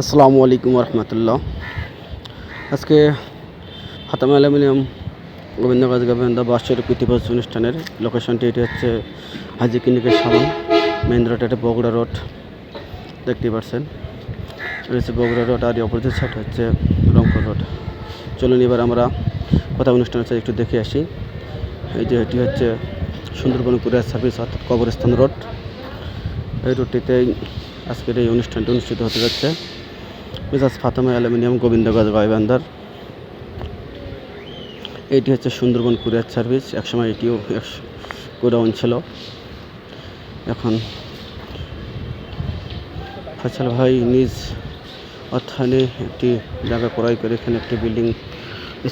আসসালামু আলাইকুম রহমতুল্লাহ আজকে হাতাম অ্যালুমিনিয়াম গোবিন্দগঞ্জ গোবিন্দ বার্ষিক প্রতিবাদ অনুষ্ঠানের লোকেশনটি এটি হচ্ছে হাজি ক্লিনিকের সামন মেন রোড এটা বগুড়া রোড দেখতেই পাচ্ছেন এটা হচ্ছে বগুড়া রোড আর অপোজিট সাইড হচ্ছে রংপুর রোড চলুন এবার আমরা কথা অনুষ্ঠান হচ্ছে একটু দেখে আসি। এই যে এটি হচ্ছে সুন্দরবন কুরিয়ার সার্ভিস, অর্থাৎ কবরস্থান রোড এই রোডটিতেই আজকের এই অনুষ্ঠানটি অনুষ্ঠিত হতে যাচ্ছে। মেজাজ ফাতেমা অ্যালুমিনিয়াম গোবিন্দগঞ্জ গাইবান্ধার এটি হচ্ছে সুন্দরবন কুরিয়ার সার্ভিস, একসময় এটিও গোডাউন ছিল। এখন ফয়সাল ভাই নিজ অর্থায়নে একটি জায়গা ক্রয় করে এখানে একটি বিল্ডিং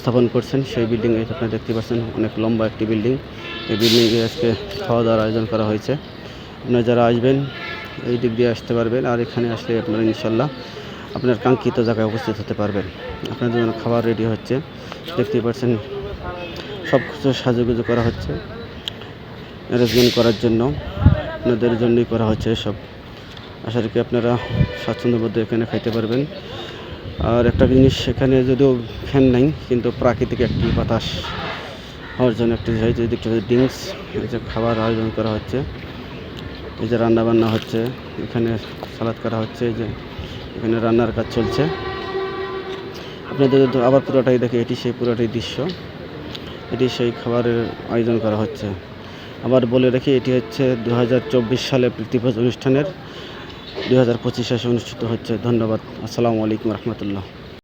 স্থাপন করছেন। সেই বিল্ডিং আপনারা দেখতে পাচ্ছেন অনেক লম্বা একটি বিল্ডিং। এই বিল্ডিংয়ে আজকে খাওয়া দাওয়ার আয়োজন করা হয়েছে। আপনারা যারা আসবেন, এই দিক দিয়ে আসতে পারবেন। আর এখানে আসলে আপনারা ইনশাল্লাহ আপনার কাঙ্ক্ষিত জায়গায় উপস্থিত হতে পারবেন। আপনাদের জন্য খাবার রেডি হচ্ছে। দেখতেই পাচ্ছেন সব কিছু সাজুগুজু করা হচ্ছে। অ্যারেঞ্জমেন্ট করার জন্য, আপনাদের জন্যই করা হচ্ছে এসব। আশা রাখি আপনারা স্বাচ্ছন্দ্যের মধ্যে এখানে খাইতে পারবেন। আর একটা জিনিস এখানে যদিও ফ্যান নাই, কিন্তু প্রাকৃতিক একটি বাতাস হওয়ার জন্য একটি দেখতে ড্রিঙ্কস যে খাবার আয়োজন করা হচ্ছে। এই যে রান্নাবান্না হচ্ছে, এখানে সালাদ করা হচ্ছে, এই যে এখানে রান্নার কাজ চলছে। আপনাদের আবার পুরোটাই দেখে, এটি সেই পুরোটাই দৃশ্য। এটি সেই খাবারের আয়োজন করা হচ্ছে। আবার বলে রেখে, এটি হচ্ছে দু হাজার চব্বিশ সালে প্রীতিভোজ অনুষ্ঠানের দু হাজার সালে অনুষ্ঠিত হচ্ছে। ধন্যবাদ। আসসালামু আলাইকুম রহমতুল্লাহ।